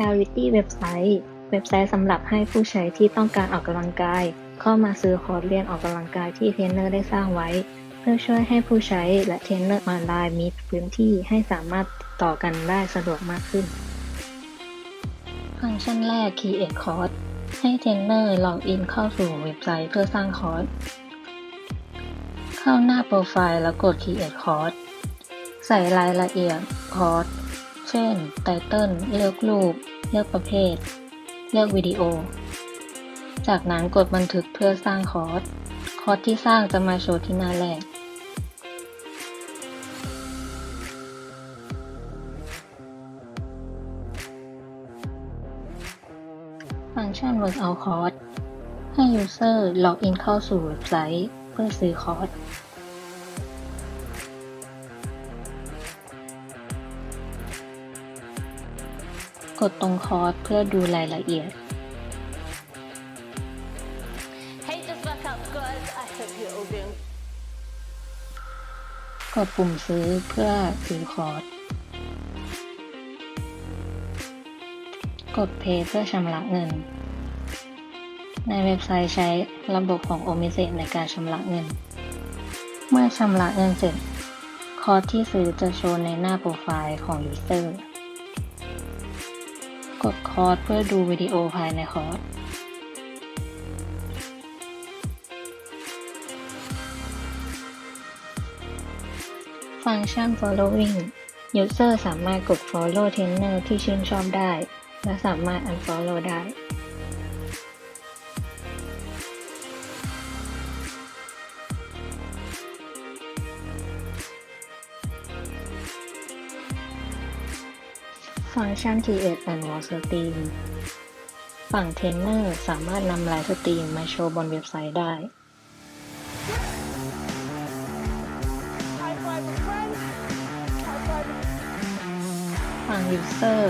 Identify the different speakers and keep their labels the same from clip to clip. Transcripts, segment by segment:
Speaker 1: Vitality เว็บไซต์ เว็บไซต์สำหรับให้ผู้ใช้ที่ต้องการออกกำลังกาย เข้ามาซื้อคอร์สเรียนออกกำลังกายที่เทรนเนอร์ได้สร้างไว้ เพื่อช่วยให้ผู้ใช้และเทรนเนอร์ออนไลน์มีพื้นที่ให้สามารถต่อกันได้สะดวกมากขึ้น ฟังก์ชันแรก Create Course ให้เทรนเนอร์ล็อกอินเข้าสู่เว็บไซต์เพื่อสร้างคอร์ส เข้าหน้าโปรไฟล์แล้วกด Create Course ใส่รายละเอียดคอร์ส เช่น ไตเติลเลือกรูป เลือกประเภท เลือกวิดีโอ จากนั้นกดบันทึกเพื่อสร้างคอร์ส คอร์สที่สร้างจะมาโชว์ที่หน้าแรก ฟังก์ชัน Workout Course ให้ User ล็อกอินเข้าสู่เว็บไซต์เพื่อซื้อคอร์ส กดตรงคอร์สเพื่อดูรายละเอียด
Speaker 2: Hey, this workout's good. I hope you're all doing
Speaker 1: กดปุ่มซื้อเพื่อซื้อคอร์สกด Pay เพื่อชำระเงิน ในเว็บไซต์ใช้ระบบของ o m i s e ในการชำระเงิน เมื่อชำระเงินเสร็จ คอร์สที่ซื้อจะโชว์ในหน้าโปรไฟล์ของ User กดคอร์สเพื่อดูวิดีโอภายในคอร์สฟังก์ชัน following user สามารถกด follow trainer ที่ชื่นชอบได้ และสามารถ unfollow ได้ ฟังก์ชัน create and watch stream ฝั่งเทรนเนอร์สามารถนำไลฟ์สตรีมมาโชว์บนเว็บไซต์ได้ ฝั่ง user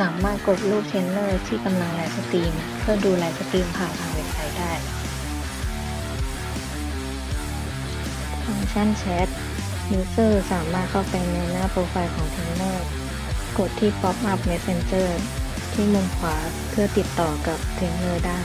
Speaker 1: สามารถกดรูปเทรนเนอร์ที่กำลังไลฟ์สตรีม เพื่อดูไลฟ์สตรีมผ่านทางเว็บไซต์ได้ ฟังก์ชันแชท user สามารถเข้าไปในหน้าโปรไฟล์ของเทรนเนอร์ กดที่ pop up messenger ที่มุมขวาเพื่อติดต่อกับเทรนเนอร์ได้